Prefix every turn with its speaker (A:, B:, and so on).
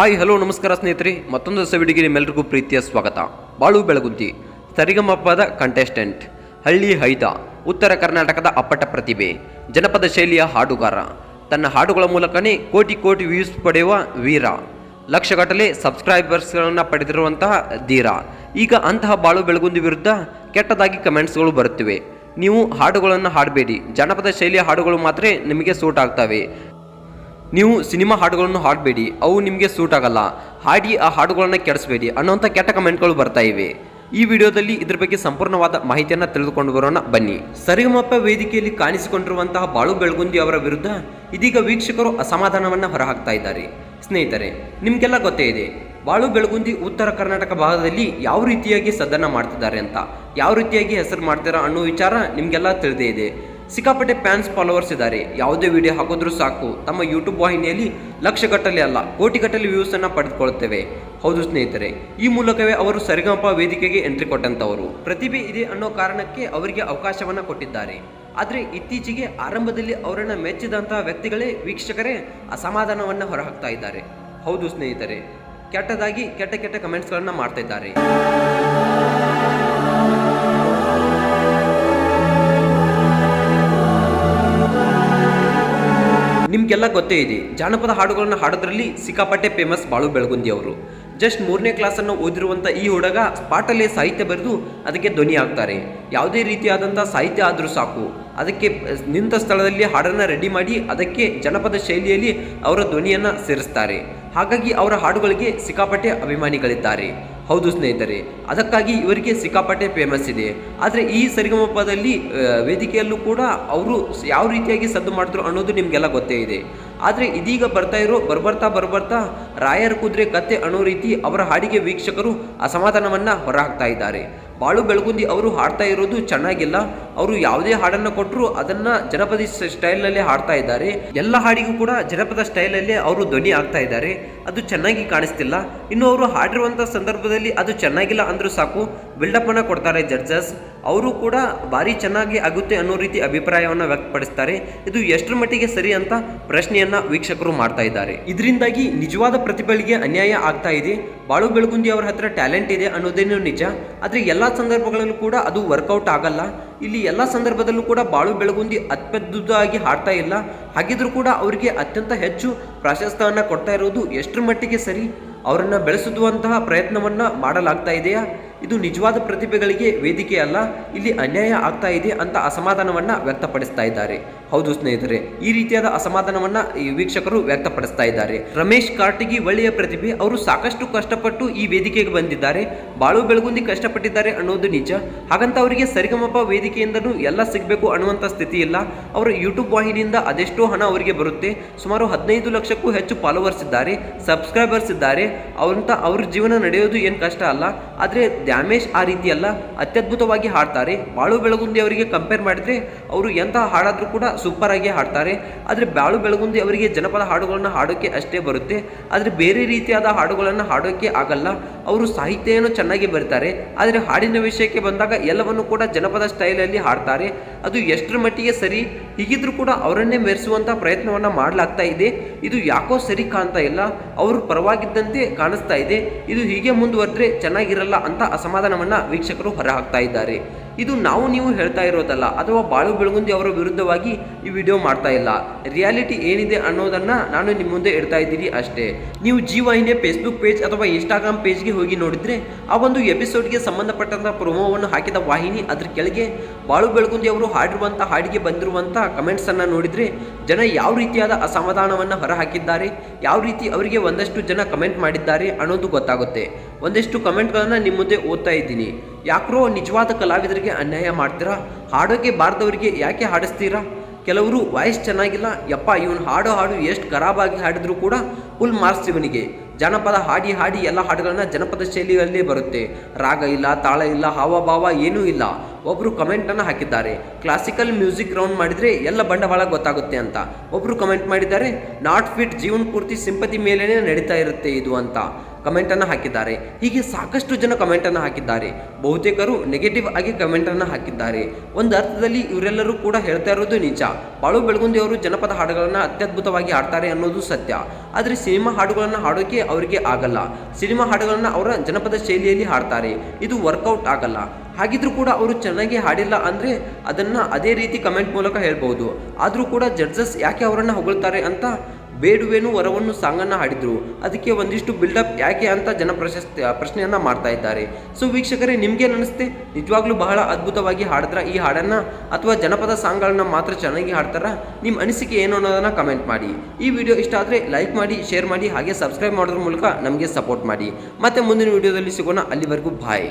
A: Hi, hello, ನಮಸ್ಕಾರ ಸ್ನೇಹಿತರೆ. ಮತ್ತೊಂದು ಹೊಸ ವಿಡಿಯೋಗೆ ನಿಮ್ಮೆಲ್ಲರಿಗೂ ಪ್ರೀತಿಯ ಸ್ವಾಗತ. ಬಾಳು ಬೆಳಗುಂತಿ ಸರಿಗಮಪ್ಪದ ಕಂಟೆಸ್ಟೆಂಟ್ ಹಳ್ಳಿ ಹೈದ, ಉತ್ತರ ಕರ್ನಾಟಕದ ಅಪ್ಪಟ ಪ್ರತಿಭೆ, ಜನಪದ ಶೈಲಿಯ ಹಾಡುಗಾರ. ತನ್ನ ಹಾಡುಗಳ ಮೂಲಕನೇ ಕೋಟಿ ಕೋಟಿ ವ್ಯೂಸ್ ಪಡೆಯುವ ವೀರ. ಲಕ್ಷಗಟ್ಟಲೆ ಸಬ್ಸ್ಕ್ರೈಬರ್ಸ್ಗಳನ್ನು ಪಡೆದಿರುವಂತಹ ಧೀರ. ಈಗ ಅಂತಹ ಬಾಳು ಬೆಳಗುಂದಿ ವಿರುದ್ಧ ಕೆಟ್ಟದಾಗಿ ಕಮೆಂಟ್ಸ್ಗಳು ಬರುತ್ತಿವೆ. ನೀವು ಹಾಡುಗಳನ್ನು ಹಾಡಬೇಡಿ. ಜನಪದ ಶೈಲಿಯ ಹಾಡುಗಳು ಮಾತ್ರ ನಿಮಗೆ ಸೂಟ್ ಆಗ್ತವೆ. ನೀವು ಸಿನಿಮಾ ಹಾಡುಗಳನ್ನು ಹಾಡಬೇಡಿ, ಅವು ನಿಮಗೆ ಸೂಟ್ ಆಗಲ್ಲ. ಹಾಡಿ ಆ ಹಾಡುಗಳನ್ನು ಕೆಡಿಸಬೇಡಿ ಅನ್ನೋಂಥ ಕೆಟ್ಟ ಕಮೆಂಟ್ಗಳು ಬರ್ತಾ ಇವೆ. ಈ ವಿಡಿಯೋದಲ್ಲಿ ಇದ್ರ ಬಗ್ಗೆ ಸಂಪೂರ್ಣವಾದ ಮಾಹಿತಿಯನ್ನು ತಿಳಿದುಕೊಂಡು ಬರೋಣ, ಬನ್ನಿ. ಸರಿಗಮಪ್ಪ ವೇದಿಕೆಯಲ್ಲಿ ಕಾಣಿಸಿಕೊಂಡಿರುವಂತಹ ಬಾಳು ಬೆಳಗುಂದಿ ಅವರ ವಿರುದ್ಧ ಇದೀಗ ವೀಕ್ಷಕರು ಅಸಮಾಧಾನವನ್ನು ಹೊರಹಾಕ್ತಾ ಇದ್ದಾರೆ. ಸ್ನೇಹಿತರೆ, ನಿಮಗೆಲ್ಲ ಗೊತ್ತೇ ಇದೆ, ಬಾಳು ಬೆಳಗುಂದಿ ಉತ್ತರ ಕರ್ನಾಟಕ ಭಾಗದಲ್ಲಿ ಯಾವ ರೀತಿಯಾಗಿ ಸದನ ಮಾಡ್ತಿದ್ದಾರೆ ಅಂತ. ಯಾವ ರೀತಿಯಾಗಿ ಹೆಸರು ಮಾಡ್ತೀರಾ ಅನ್ನೋ ವಿಚಾರ ನಿಮಗೆಲ್ಲ ತಿಳಿದೇ ಇದೆ. ಸಿಕ್ಕಾಪಟ್ಟೆ ಫ್ಯಾನ್ಸ್ ಫಾಲೋವರ್ಸ್ ಇದ್ದಾರೆ. ಯಾವುದೇ ವಿಡಿಯೋ ಹಾಕಿದ್ರೂ ಸಾಕು. ತಮ್ಮ ಯೂಟ್ಯೂಬ್ ವಾಹಿನಿಯಲ್ಲಿ ಲಕ್ಷಗಟ್ಟಲೆ ಅಲ್ಲ, ಕೋಟಿಗಟ್ಟಲೆ ವ್ಯೂಸ್ ಅನ್ನ ಪಡೆದುಕೊಳ್ಳುತ್ತೇವೆ. ಹೌದು ಸ್ನೇಹಿತರೆ, ಈ ಮೂಲಕವೇ ಅವರು ಸರಿಗಮಪ ವೇದಿಕೆಗೆ ಎಂಟ್ರಿ ಕೊಟ್ಟಂತವರು. ಪ್ರತಿಭೆ ಇದೆ ಅನ್ನೋ ಕಾರಣಕ್ಕೆ ಅವರಿಗೆ ಅವಕಾಶವನ್ನ ಕೊಟ್ಟಿದ್ದಾರೆ. ಆದರೆ ಇತ್ತೀಚೆಗೆ ಆರಂಭದಲ್ಲಿ ಅವರನ್ನು ಮೆಚ್ಚಿದಂತಹ ವ್ಯಕ್ತಿಗಳೇ ವೀಕ್ಷಕರೇ ಅಸಮಾಧಾನವನ್ನು ಹೊರಹಾಕ್ತಾ ಇದ್ದಾರೆ. ಹೌದು ಸ್ನೇಹಿತರೆ, ಕೆಟ್ಟದಾಗಿ ಕೆಟ್ಟ ಕೆಟ್ಟ ಕಮೆಂಟ್ಸ್ಗಳನ್ನ ಮಾಡ್ತಾ ಇದ್ದಾರೆ. ನಿಮ್ಗೆಲ್ಲ ಗೊತ್ತೇ ಇದೆ, ಜಾನಪದ ಹಾಡುಗಳನ್ನು ಹಾಡೋದ್ರಲ್ಲಿ ಸಿಕ್ಕಾಪಟ್ಟೆ ಫೇಮಸ್ ಬಾಳು ಬೆಳಗುಂದಿ ಅವರು ಜಸ್ಟ್ ಮೂರನೇ ಕ್ಲಾಸನ್ನು ಓದಿರುವಂಥ ಈ ಹುಡುಗ ಸ್ಪಾಟಲ್ಲೇ ಸಾಹಿತ್ಯ ಬರೆದು ಅದಕ್ಕೆ ಧ್ವನಿ ಆಗ್ತಾರೆ ಯಾವುದೇ ರೀತಿಯಾದಂಥ ಸಾಹಿತ್ಯ ಆದರೂ ಸಾಕು. ಅದಕ್ಕೆ, ನಿಂತ ಸ್ಥಳದಲ್ಲಿ ಹಾಡನ್ನು ರೆಡಿ ಮಾಡಿ ಅದಕ್ಕೆ ಜನಪದ ಶೈಲಿಯಲ್ಲಿ ಅವರ ಧ್ವನಿಯನ್ನು ಸೇರಿಸ್ತಾರೆ. ಹಾಗಾಗಿ ಅವರ ಹಾಡುಗಳಿಗೆ ಸಿಕ್ಕಾಪಟ್ಟೆ ಅಭಿಮಾನಿಗಳಿದ್ದಾರೆ. ಹೌದು ಸ್ನೇಹಿತರೆ, ಅದಕ್ಕಾಗಿ ಇವರಿಗೆ ಸಿಕ್ಕಾಪಟ್ಟೆ ಫೇಮಸ್ ಇದೆ. ಆದರೆ ಈ ಸರಿಗಮಪದಲ್ಲಿ ವೇದಿಕೆಯಲ್ಲೂ ಕೂಡ ಅವರು ಯಾವ ರೀತಿಯಾಗಿ ಸದ್ದು ಮಾಡಿದ್ರು ಅನ್ನೋದು ನಿಮಗೆಲ್ಲ ಗೊತ್ತೇ ಇದೆ. ಆದರೆ ಇದೀಗ ಬರ್ತಾ ಇರೋ ಬರ್ಬರ್ತಾ ಬರ್ಬರ್ತಾ ರಾಯರ್ ಕುದುರೆ ಕತ್ತೆ ಅನ್ನೋ ರೀತಿ ಅವರ ಹಾಡಿಗೆ ವೀಕ್ಷಕರು ಅಸಮಾಧಾನವನ್ನು ಹೊರಹಾಕ್ತಾ ಇದ್ದಾರೆ. ಬಾಳು ಬೆಳಗುಂದಿ ಅವರು ಹಾಡ್ತಾ ಇರೋದು ಚೆನ್ನಾಗಿಲ್ಲ. ಅವರು ಯಾವುದೇ ಹಾಡನ್ನು ಕೊಟ್ಟರು ಅದನ್ನ ಜನಪದ ಸ್ಟೈಲ್ನಲ್ಲಿ ಹಾಡ್ತಾ ಇದ್ದಾರೆ. ಎಲ್ಲ ಹಾಡಿಗೂ ಕೂಡ ಜನಪದ ಸ್ಟೈಲಲ್ಲಿ ಅವರು ಧ್ವನಿ ಆಗ್ತಾ ಇದ್ದಾರೆ. ಅದು ಚೆನ್ನಾಗಿ ಕಾಣಿಸ್ತಿಲ್ಲ. ಇನ್ನು ಅವರು ಹಾಡಿರುವಂಥ ಸಂದರ್ಭದಲ್ಲಿ ಅದು ಚೆನ್ನಾಗಿಲ್ಲ ಅಂದ್ರೂ ಸಾಕು. ಬಿಲ್ಡಪ್ ಅನ್ನು ಕೊಡ್ತಾರೆ ಜಡ್ಜಸ್. ಅವರು ಕೂಡ ಭಾರಿ ಚೆನ್ನಾಗಿ ಆಗುತ್ತೆ ಅನ್ನೋ ರೀತಿ ಅಭಿಪ್ರಾಯವನ್ನು ವ್ಯಕ್ತಪಡಿಸ್ತಾರೆ. ಇದು ಎಷ್ಟರ ಮಟ್ಟಿಗೆ ಸರಿ ಅಂತ ಪ್ರಶ್ನೆಯನ್ನ ವೀಕ್ಷಕರು ಮಾಡ್ತಾ ಇದ್ದಾರೆ. ಇದರಿಂದಾಗಿ ನಿಜವಾದ ಪ್ರತಿಭೆಗಳಿಗೆ ಅನ್ಯಾಯ ಆಗ್ತಾ ಇದೆ. ಬಾಳು ಬೆಳಗುಂದಿ ಅವರ ಹತ್ರ ಟ್ಯಾಲೆಂಟ್ ಇದೆ ಅನ್ನೋದೇನು ನಿಜ. ಆದರೆ ಎಲ್ಲ ಸಂದರ್ಭಗಳಲ್ಲೂ ಕೂಡ ಅದು ವರ್ಕೌಟ್ ಆಗಲ್ಲ. ಇಲ್ಲಿ ಎಲ್ಲ ಸಂದರ್ಭದಲ್ಲೂ ಕೂಡ ಬಾಳು ಬೆಳಗುಂದಿ ಅತ್ಯದ್ಭುತವಾಗಿ ಹಾಡ್ತಾ ಇಲ್ಲ. ಹಾಗಿದ್ರೂ ಕೂಡ ಅವರಿಗೆ ಅತ್ಯಂತ ಹೆಚ್ಚು ಪ್ರಾಶಸ್ತ್ಯವನ್ನು ಕೊಡ್ತಾ ಇರೋದು ಎಷ್ಟರ ಮಟ್ಟಿಗೆ ಸರಿ? ಅವರನ್ನು ಬೆಳೆಸುವಂತಹ ಪ್ರಯತ್ನವನ್ನು ಮಾಡಲಾಗ್ತಾ ಇದೆಯಾ? ಇದು ನಿಜವಾದ ಪ್ರತಿಭೆಗಳಿಗೆ ವೇದಿಕೆ ಅಲ್ಲ, ಇಲ್ಲಿ ಅನ್ಯಾಯ ಆಗ್ತಾ ಇದೆ ಅಂತ ಅಸಮಾಧಾನವನ್ನು ವ್ಯಕ್ತಪಡಿಸ್ತಾ ಇದ್ದಾರೆ. ಹೌದು ಸ್ನೇಹಿತರೆ, ಈ ರೀತಿಯಾದ ಅಸಮಾಧಾನವನ್ನ ಈ ವೀಕ್ಷಕರು ವ್ಯಕ್ತಪಡಿಸ್ತಾ ಇದ್ದಾರೆ. ರಮೇಶ್ ಕಾರ್ಟಿಗಿ ಒಳ್ಳೆಯ ಪ್ರತಿಭೆ, ಅವರು ಸಾಕಷ್ಟು ಕಷ್ಟಪಟ್ಟು ಈ ವೇದಿಕೆಗೆ ಬಂದಿದ್ದಾರೆ. ಬಾಳು ಬೆಳಗುಂದಿ ಕಷ್ಟಪಟ್ಟಿದ್ದಾರೆ ಅನ್ನೋದು ನಿಜ. ಹಾಗಂತ ಅವರಿಗೆ ಸರಿಗಮಪ ವೇದಿಕೆಯಿಂದಲೂ ಎಲ್ಲ ಸಿಗಬೇಕು ಅನ್ನುವಂಥ ಸ್ಥಿತಿ ಇಲ್ಲ ಅವರ ಯೂಟ್ಯೂಬ್ ವಾಹಿನಿಯಿಂದ ಅದೆಷ್ಟೋ ಹಣ ಅವರಿಗೆ ಬರುತ್ತೆ. ಸುಮಾರು ಹದಿನೈದು ಲಕ್ಷಕ್ಕೂ ಹೆಚ್ಚು ಫಾಲೋವರ್ಸ್ ಇದ್ದಾರೆ ಸಬ್ಸ್ಕ್ರೈಬರ್ಸ್ ಇದ್ದಾರೆ. ಅವರಂತ ಅವ್ರ ಜೀವನ ನಡೆಯೋದು ಏನು ಕಷ್ಟ ಅಲ್ಲ. ಆದರೆ ದ್ಯಾಮೇಶ್ ಆ ರೀತಿ ಅಲ್ಲ ಅತ್ಯದ್ಭುತವಾಗಿ ಹಾಡ್ತಾರೆ. ಬಾಳು ಬೆಳಗುಂದಿ ಅವರಿಗೆ ಕಂಪೇರ್ ಮಾಡಿದ್ರೆ ಅವರು ಎಂಥ ಹಾಡಾದರೂ ಕೂಡ ಸೂಪರ್ ಆಗಿ ಹಾಡ್ತಾರೆ. ಆದರೆ ಬಾಳು ಬೆಳಗುಂದಿ ಅವರಿಗೆ ಜನಪದ ಹಾಡುಗಳನ್ನು ಹಾಡೋಕ್ಕೆ ಅಷ್ಟೇ ಬರುತ್ತೆ. ಆದರೆ ಬೇರೆ ರೀತಿಯಾದ ಹಾಡುಗಳನ್ನು ಹಾಡೋಕ್ಕೆ ಆಗಲ್ಲ. ಅವರು ಸಾಹಿತ್ಯವನ್ನು ಚೆನ್ನಾಗಿ ಬರೀತಾರೆ. ಆದರೆ ಹಾಡಿನ ವಿಷಯಕ್ಕೆ ಬಂದಾಗ ಎಲ್ಲವನ್ನು ಕೂಡ ಜನಪದ ಸ್ಟೈಲಲ್ಲಿ ಹಾಡ್ತಾರೆ. ಅದು ಎಷ್ಟರ ಮಟ್ಟಿಗೆ ಸರಿ, ಹೀಗಿದ್ರೂ ಕೂಡ ಅವರನ್ನೇ ಮೆರೆಸುವಂಥ ಪ್ರಯತ್ನವನ್ನು ಮಾಡಲಾಗ್ತಾ ಇದೆ. ಇದು ಯಾಕೋ ಸರಿ ಕಾಣ್ತಾ ಇಲ್ಲ. ಅವರು ಪರವಾಗಿದ್ದಂತೆ ಕಾಣಿಸ್ತಾ ಇದೆ. ಇದು ಹೀಗೆ ಮುಂದುವರೆದ್ರೆ ಚೆನ್ನಾಗಿರಲ್ಲ ಅಂತ ಅಸಮಾಧಾನವನ್ನು ವೀಕ್ಷಕರು ಹೊರಹಾಕ್ತಾ ಇದ್ದಾರೆ. ಇದು ನಾವು ನೀವು ಹೇಳ್ತಾ ಇರೋದಲ್ಲ ಅಥವಾ ಬಾಳು ಬೆಳಗುಂದಿ ಅವರ ವಿರುದ್ಧವಾಗಿ ಈ ವಿಡಿಯೋ ಮಾಡ್ತಾ ಇಲ್ಲ. ರಿಯಾಲಿಟಿ ಏನಿದೆ ಅನ್ನೋದನ್ನ ನಾನು ನಿಮ್ಮ ಮುಂದೆ ಇಡ್ತಾ ಇದ್ದೀನಿ ಅಷ್ಟೇ. ನೀವು ಜಿ ವಾಹಿನಿಯ ಫೇಸ್ಬುಕ್ ಪೇಜ್ ಅಥವಾ ಇನ್ಸ್ಟಾಗ್ರಾಮ್ ಪೇಜ್ಗೆ ಹೋಗಿ ನೋಡಿದ್ರೆ ಆ ಒಂದು ಎಪಿಸೋಡ್ಗೆ ಸಂಬಂಧಪಟ್ಟಂತಹ ಪ್ರೊಮೋವನ್ನು ಹಾಕಿದ ವಾಹಿನಿ ಅದ್ರ ಕೆಳಗೆ ಬಾಳು ಬೆಳಗುಂದಿ ಅವರು ಹಾಡಿರುವಂಥ ಹಾಡಿಗೆ ಬಂದಿರುವಂಥ ಕಮೆಂಟ್ಸನ್ನು ನೋಡಿದ್ರೆ ಜನ ಯಾವ ರೀತಿಯಾದ ಅಸಮಾಧಾನವನ್ನು ಹೊರಹಾಕಿದ್ದಾರೆ, ಯಾವ ರೀತಿ ಅವರಿಗೆ ಒಂದಷ್ಟು ಜನ ಕಮೆಂಟ್ ಮಾಡಿದ್ದಾರೆ ಅನ್ನೋದು ಗೊತ್ತಾಗುತ್ತೆ. ಒಂದಷ್ಟು ಕಮೆಂಟ್ಗಳನ್ನು ನಿಮ್ಮ ಮುಂದೆ ಓದ್ತಾ ಇದ್ದೀನಿ. ಯಾಕ್ರೋ ನಿಜವಾದ ಕಲಾವಿದರಿಗೆ ಅನ್ಯಾಯ ಮಾಡ್ತೀರಾ? ಹಾಡೋಕೆ ಬಾರ್ದವರಿಗೆ ಯಾಕೆ ಹಾಡಿಸ್ತೀರಾ? ಕೆಲವರು ವಾಯ್ಸ್ ಚೆನ್ನಾಗಿಲ್ಲ, ಯಪ್ಪ ಇವನು ಹಾಡೋ ಹಾಡು ಎಷ್ಟು ಖರಾಬಾಗಿ ಹಾಡಿದ್ರು ಕೂಡ ಫುಲ್ ಮಾರ್ಕ್ಸ್ ಇವನಿಗೆ ಜನಪದ ಹಾಡಿ ಹಾಡಿ ಎಲ್ಲ ಹಾಡುಗಳನ್ನ ಜನಪದ ಶೈಲಿಯಲ್ಲೇ ಬರುತ್ತೆ. ರಾಗ ಇಲ್ಲ, ತಾಳ ಇಲ್ಲ, ಹಾವಭಾವ ಏನೂ ಇಲ್ಲ. ಒಬ್ಬರು ಕಮೆಂಟನ್ನು ಹಾಕಿದ್ದಾರೆ. ಕ್ಲಾಸಿಕಲ್ ಮ್ಯೂಸಿಕ್ ರೌಂಡ್ ಮಾಡಿದರೆ ಎಲ್ಲ ಬಂಡವಾಳ ಗೊತ್ತಾಗುತ್ತೆ ಅಂತ. ಒಬ್ಬರು ಕಮೆಂಟ್ ಮಾಡಿದ್ದಾರೆ, ನಾಟ್ ಫಿಟ್ ಜೀವನ ಪೂರ್ತಿ ಸಿಂಪತಿ ಮೇಲೇ ನಡೀತಾ ಇರುತ್ತೆ ಇದು ಅಂತ. ಕಮೆಂಟ್ ಅನ್ನ ಹಾಕಿದ್ದಾರೆ. ಹೀಗೆ ಸಾಕಷ್ಟು ಜನ ಕಮೆಂಟನ್ನು ಹಾಕಿದ್ದಾರೆ. ಬಹುತೇಕರು ನೆಗೆಟಿವ್ ಆಗಿ ಕಮೆಂಟನ್ನು ಹಾಕಿದ್ದಾರೆ. ಒಂದು ಅರ್ಥದಲ್ಲಿ ಇವರೆಲ್ಲರೂ ಕೂಡ ಹೇಳ್ತಾ ಇರೋದು ನಿಜ. ಬಾಳು ಬೆಳಗುಂದಿ ಅವರು ಜನಪದ ಹಾಡುಗಳನ್ನು ಅತ್ಯದ್ಭುತವಾಗಿ ಹಾಡ್ತಾರೆ ಅನ್ನೋದು ಸತ್ಯ. ಆದರೆ ಸಿನಿಮಾ ಹಾಡುಗಳನ್ನು ಹಾಡೋಕೆ ಅವರಿಗೆ ಆಗಲ್ಲ. ಸಿನಿಮಾ ಹಾಡುಗಳನ್ನು ಅವರ ಜನಪದ ಶೈಲಿಯಲ್ಲಿ ಹಾಡ್ತಾರೆ. ಇದು ವರ್ಕೌಟ್ ಆಗಲ್ಲ. ಹಾಗಿದ್ರೂ ಕೂಡ ಅವರು ಚೆನ್ನಾಗಿ ಹಾಡಿಲ್ಲ ಅಂದರೆ ಅದನ್ನು ಅದೇ ರೀತಿ ಕಮೆಂಟ್ ಮೂಲಕ ಹೇಳ್ಬೋದು ಆದರೂ ಕೂಡ ಜಡ್ಜಸ್ ಯಾಕೆ ಅವರನ್ನು ಹೊಗಳ್ತಾರೆ ಅಂತ ಬೇಡುವೇನು ವರವನ್ನು ಸಾಂಗನ್ನು ಹಾಡಿದ್ರು. ಅದಕ್ಕೆ ಒಂದಿಷ್ಟು ಬಿಲ್ಡಪ್ ಯಾಕೆ ಅಂತ ಜನ ಪ್ರಶಸ್ತಿ ಪ್ರಶ್ನೆಯನ್ನು ಮಾಡ್ತಾ ಇದ್ದಾರೆ. ಸೊ ವೀಕ್ಷಕರೇ, ನಿಮಗೆ ಅನಿಸುತ್ತೆ ನಿಜವಾಗ್ಲೂ ಬಹಳ ಅದ್ಭುತವಾಗಿ ಹಾಡಿದ್ರ ಈ ಹಾಡನ್ನ? ಅಥವಾ ಜನಪದ ಸಾಂಗ್ಗಳನ್ನ ಮಾತ್ರ ಚೆನ್ನಾಗಿ ಹಾಡ್ತಾರ? ನಿಮ್ಮ ಅನಿಸಿಕೆ ಏನು ಅನ್ನೋದನ್ನ ಕಮೆಂಟ್ ಮಾಡಿ. ಈ ವಿಡಿಯೋ ಇಷ್ಟ ಆದರೆ ಲೈಕ್ ಮಾಡಿ ಶೇರ್ ಮಾಡಿ, ಹಾಗೆ ಸಬ್ಸ್ಕ್ರೈಬ್ ಮಾಡೋದ್ರ ಮೂಲಕ ನಮಗೆ ಸಪೋರ್ಟ್ ಮಾಡಿ. ಮತ್ತೆ ಮುಂದಿನ ವಿಡಿಯೋದಲ್ಲಿ ಸಿಗೋಣ. ಅಲ್ಲಿವರೆಗೂ ಬಾಯ್